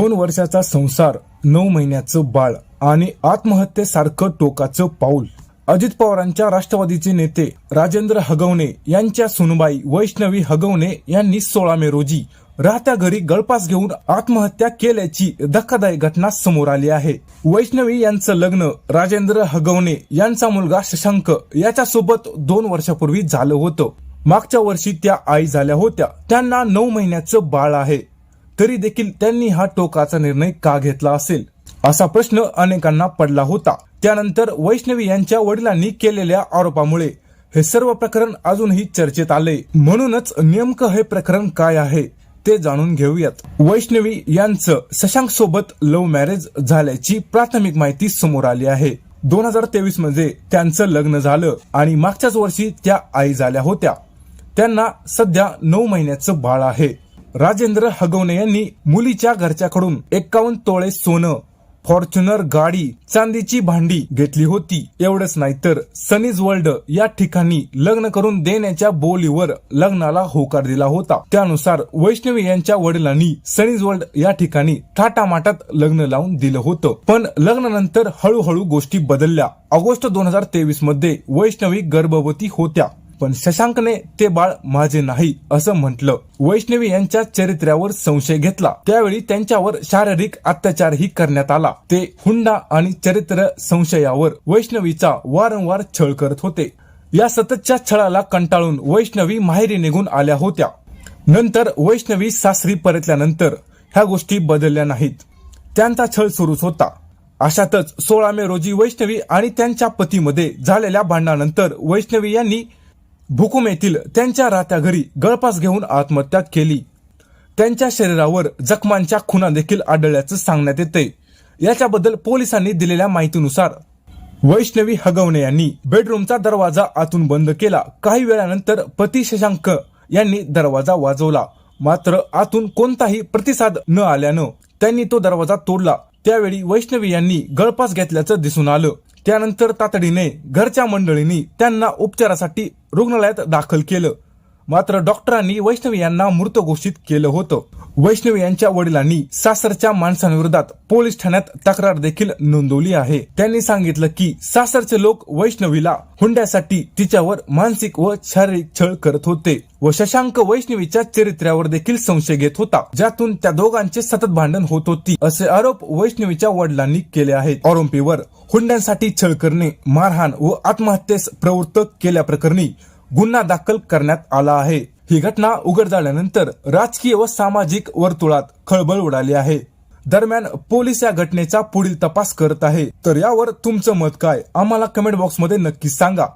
दोन वर्षाचा संसार नऊ महिन्याचं बाळ आणि आत्महत्येसारखं टोकाचं पाऊल. अजित पवारांच्या राष्ट्रवादीचे नेते राजेंद्र हगवणे यांच्या सुनबाई वैष्णवी हगवणे यांनी सोळा मे रोजी राहत्या घरी गळपास घेऊन आत्महत्या केल्याची धक्कादायक घटना समोर आली आहे. वैष्णवी यांचं लग्न राजेंद्र हगवणे यांचा मुलगा शशांक याच्यासोबत दोन वर्षापूर्वी झालं होतं. मागच्या वर्षी त्या आई झाल्या होत्या. त्यांना नऊ महिन्याचं बाळ आहे. तरी देखील त्यांनी हा टोकाचा निर्णय का घेतला असेल? असा प्रश्न अनेकांना पडला होता. त्यानंतर वैष्णवी यांच्या वडिलांनी केलेल्या आरोपामुळे हे सर्व प्रकरण अजूनही चर्चेत आले. म्हणूनच नेमकं हे प्रकरण काय आहे ते जाणून घेऊयात. वैष्णवी यांचं शशांक सोबत लव्ह मॅरेज झाल्याची प्राथमिक माहिती समोर आली आहे. दोन हजार तेवीसमध्ये त्यांचं लग्न झालं आणि मागच्याच वर्षी त्या आई झाल्या होत्या. त्यांना सध्या नऊ महिन्याचं बाळ आहे. राजेंद्र हगवणे यांनी मुलीच्या घरच्याकडून एक्कावन्न तोळे सोनं फॉर्च्युनर गाडी चांदीची भांडी घेतली होती. एवढंच नाही तर सनीज वर्ल्ड या ठिकाणी लग्न करून देण्याच्या बोलीवर लग्नाला होकार दिला होता. त्यानुसार वैष्णवी यांच्या वडिलांनी सनीज वर्ल्ड या ठिकाणी थाटामाटात लग्न लावून दिलं होतं. पण लग्नानंतर हळूहळू गोष्टी बदलल्या. ऑगस्ट दोन हजार तेवीसमध्ये वैष्णवी गर्भवती होत्या. पण शशांकने ते बाळ माझे नाही असं म्हटलं. वैष्णवी यांच्या चरित्र्यावर संशय घेतला. त्यावेळी त्यांच्यावर शारीरिक अत्याचारही करण्यात आला. ते हुंडा आणि चरित्र संशयावर वैष्णवीचा वारंवार छळ करत होते. या सततच्या छळाला कंटाळून वैष्णवी माहेरी निघून आल्या होत्या. नंतर वैष्णवी सासरी परतल्यानंतर ह्या गोष्टी बदलल्या नाहीत. त्यांचा छळ सुरूच होता. अशातच सोळा मे रोजी वैष्णवी आणि त्यांच्या पतीमध्ये झालेल्या भांडणानंतर वैष्णवी यांनी भुकुम येथील त्यांच्या राहत्या घरी गळपास घेऊन आत्महत्या केली. त्यांच्या शरीरावर जखमांच्या खुना देखील आढळल्याचं सांगण्यात येते याच्याबद्दल पोलिसांनी दिलेल्या माहितीनुसार वैष्णवी हगवणे यांनी बेडरूमचा दरवाजा आतून बंद केला. काही वेळानंतर पती शशांक यांनी दरवाजा वाजवला. मात्र आतून कोणताही प्रतिसाद न आल्यानं त्यांनी तो दरवाजा तोडला. त्यावेळी वैष्णवी यांनी गळपास घेतल्याचं दिसून आलं. त्यानंतर तातडीने घरच्या मंडळींनी त्यांना उपचारासाठी रुग्णालयात दाखल केलं. मात्र डॉक्टरांनी वैष्णवी यांना मृत घोषित केलं होतं. वैष्णवी यांच्या वडिलांनी सासरच्या माणसांविरोधात पोलीस ठाण्यात तक्रार देखील नोंदवली आहे. त्यांनी सांगितलं की सासरचे लोक वैष्णवीला हुंड्यासाठी तिच्यावर मानसिक व शारीरिक छळ करत होते व शशांक वैष्णवीच्या चरित्र्यावर देखील संशय घेत होता ज्यातून त्या दोघांचे सतत भांडण होत होती असे आरोप वैष्णवीच्या वडिलांनी केले आहेत. आरोपीवर हुंड्यांसाठी छळ करणे मारहाण व आत्महत्येस प्रवृत्त केल्याप्रकरणी गुन्हा दाखल करण्यात आला आहे. ही घटना उघड झाल्यानंतर राजकीय व सामाजिक वर्तुळात खळबळ उडाली आहे. दरम्यान पोलीस या घटनेचा पुढील तपास करत आहे. तर यावर तुमचं मत काय? आम्हाला कमेंट बॉक्समध्ये नक्की सांगा.